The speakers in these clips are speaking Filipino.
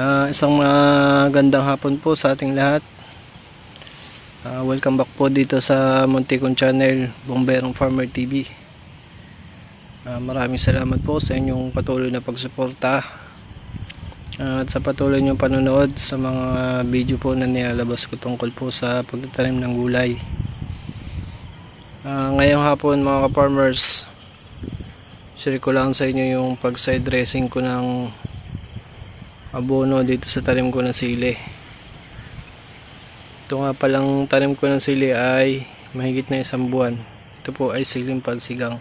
Ah, isang magandang hapon po sa ating lahat. Ah, welcome back po dito sa Monticon Channel, Bomberong Farmer TV. Ah, maraming salamat po sa inyong patuloy na pagsuporta ah, at sa patuloy niyong panonood sa mga video po na nilalabas ko tungkol po sa pagtatanim ng gulay. Ah, ngayong hapon mga ka-farmers, share ko lang sa inyo yung pag side dressing ko ng abono dito sa tanim ko ng sili. Ito nga palang tanim ko ng sili ay mahigit na isang buwan. Ito po ay siling palsigang.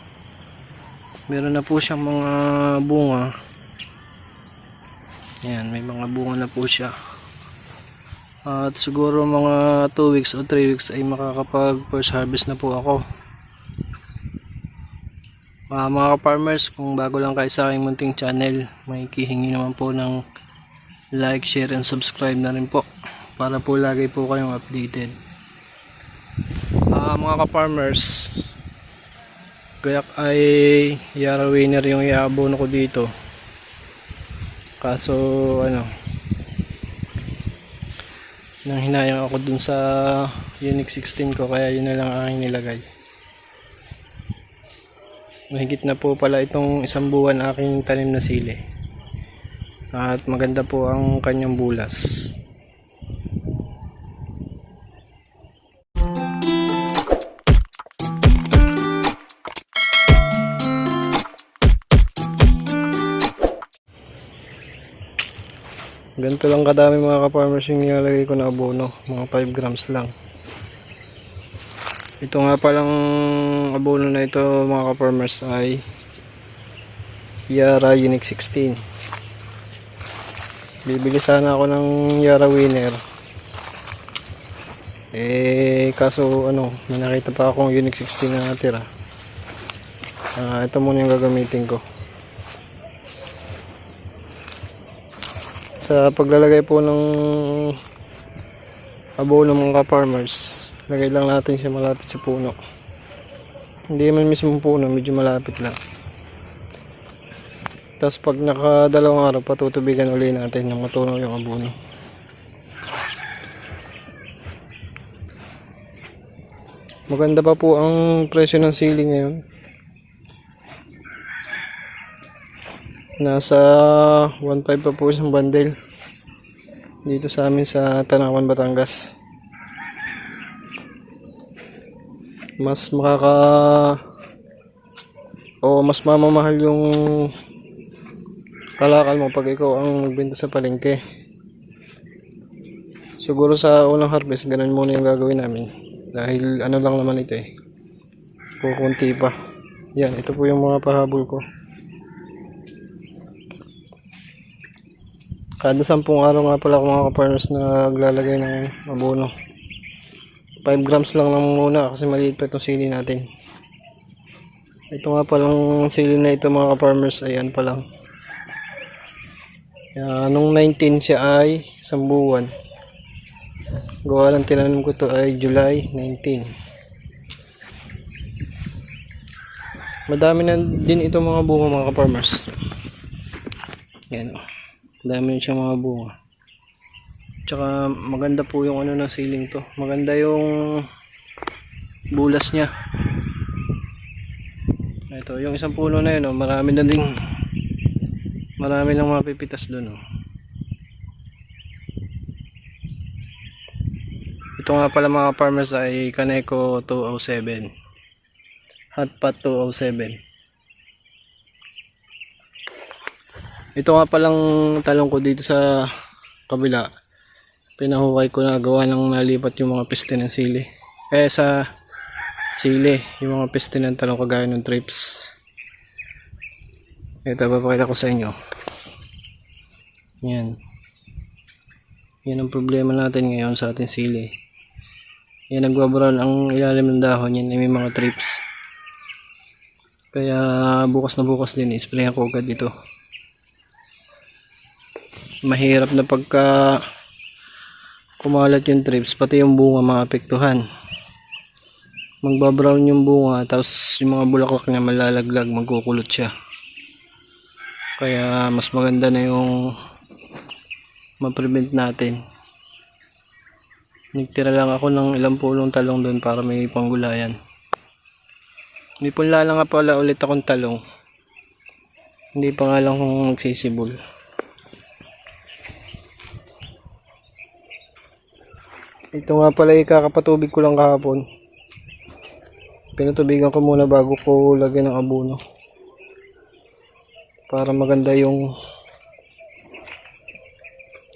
Meron na po siyang mga bunga. Yan, may mga bunga na po siya. At siguro mga 2 weeks o 3 weeks ay makakapag first harvest na po ako. Mga mga farmers, kung bago lang kayo sa aking munting channel, may kihingi naman po ng like, share, and subscribe na rin po para po lagi po kayong updated. Ah, mga ka-farmers, gayak ay Yara winner yung iabono ko dito. Kaso ano, nang hinayang ako dun sa Unix 16 ko kaya yun na lang ang nilagay. Mahigit na po pala itong isang buwan aking tanim na sili. At maganda po ang kanyang bulas. Ganito lang kadami mga ka-farmers yung nilalagay ko na abono. Mga 5 grams lang. Ito nga palang abono na ito mga ka-farmers ay Yara Unix 16 bibili sana ako ng Yara Winner. Eh kaso ano may nakita pa akong Unix 16 na natira. Ah, ito muna yung gagamitin ko. Sa paglalagay po ng abono mga ka-farmers lagay lang natin siya malapit sa puno. Hindi man mismo puno medyo malapit lang tapos pag nakadalawang araw patutubigan uli natin yung matunaw yung abono. Maganda pa po ang presyo ng sili ngayon. Nasa 1.5 pa po isang bundle. Dito sa amin sa Tanawan, Batangas. Mas makaka o mas mamamahal yung kalakal mo pag ikaw ang nagbenta sa palengke. Siguro sa unang harvest, ganun muna yung gagawin namin. Dahil ano lang naman ito eh. Kukunti pa. Yan, ito po yung mga pahabol ko. Kada sampung araw nga pala ako mga kapartners na naglalagay ng abono. 5 grams lang lang muna kasi maliit pa itong sili natin. Ito nga palang sili na ito mga ka-farmers ay ano pa lang kaya nung 19 siya ay isang buwan. Gawa lang tinanim ko to ay July 19. Madami na din ito mga bunga mga ka-farmers. Yan o. Madami na siya mga bunga. Tsaka maganda po yung ano ng ceiling to. Maganda yung bulas niya. Ito, yung isang puno na yun, oh, marami na ding marami lang mapipitas doon oh. ito nga pala mga farmers ay Kaneko 207 Hotpot 207 ito nga palang talong ko dito sa kabila. Pinahukay ko na gawa ng nalipat yung mga piste ng sili. Eh sa sili yung mga piste ng talong kagaya ng trips ito papakita ko sa inyo. Yan. Yan ang problema natin ngayon sa ating sili. Yan nagbabrown ang ilalim ng dahon. Yan ay may mga trips. Kaya bukas na bukas din isprayan ko agad dito. Mahirap na pagka kumalat yung trips pati yung bunga maapektuhan. Magbabrown yung bunga tapos yung mga bulaklak niya malalaglag magkukulot siya. Kaya mas maganda na yung ma-prevent natin. Nagtira lang ako ng ilang pulong talong doon para may panggulayan. May punla lang nga pala ulit akong talong. Hindi pa nga lang kung magsisibol. Ito nga pala ikakapatubig ko lang kahapon. Pinatubigan ko muna bago ko lagyan ng abono. Para maganda yung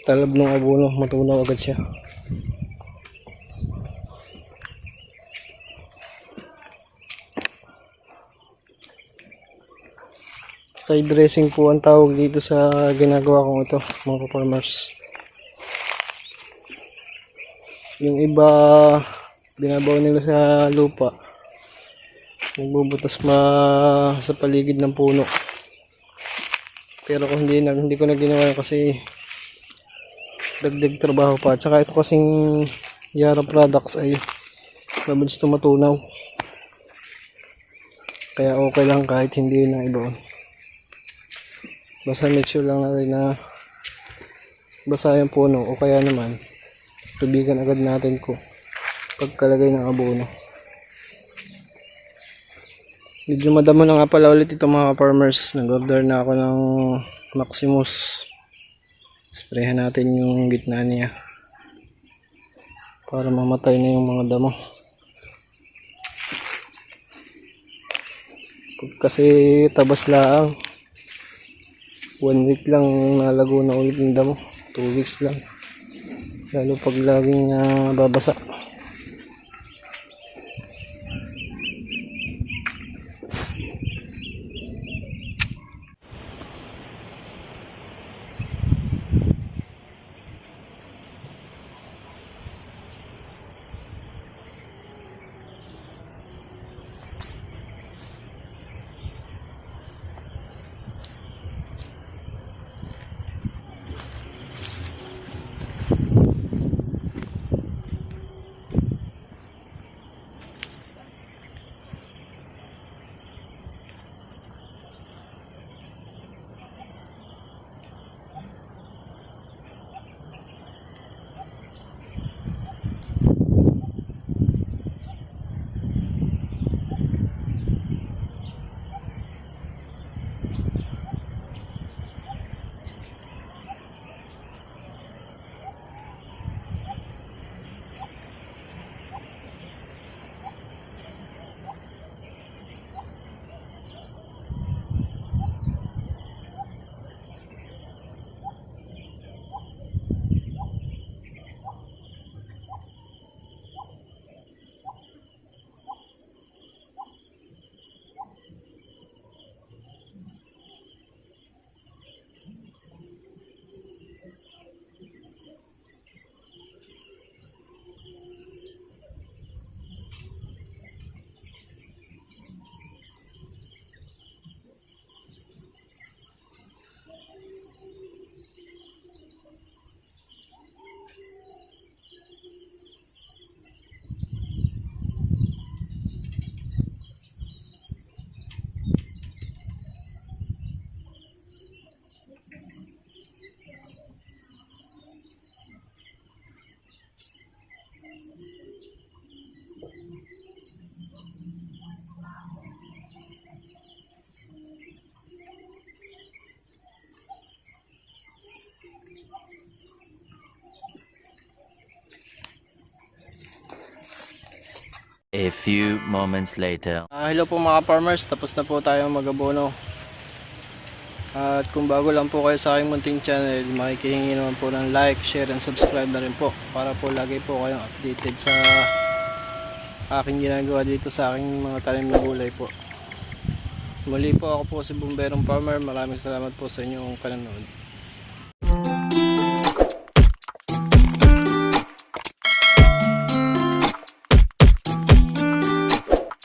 talab ng abono, matunaw agad siya. Side dressing po ang tawag dito sa ginagawa kong ito, mga farmers. Yung iba, binabaw nila sa lupa. Nagbubutas ma sa paligid ng puno. Pero kung hindi, hindi ko na ginawa kasi dagdag trabaho pa. At saka ito kasing Yara products ay mabilis tumatunaw. Kaya okay lang kahit hindi na ibaon. Basta make sure lang natin na basa yung puno o kaya naman tubigan agad natin ko pagkalagay ng abono. Medyo madamo na nga pala ulit ito mga farmers. Nag-order na ako ng Maximus. Sprayhan natin yung gitna niya para mamatay na yung mga damo. Kasi tabas laang one week lang nalago na ulit yung damo. Two weeks lang. Lalo pag laging ah, babasa. A few moments later. Ah, hello po mga farmers, tapos na po tayo magabono. At kung bago lang po kayo sa aking munting channel, makikihingi naman po ng like, share, and subscribe na rin po para po lagi po kayong updated sa aking ginagawa dito sa aking mga tanim na gulay po. Muli po ako po si Bumberong Farmer, maraming salamat po sa inyong panonood.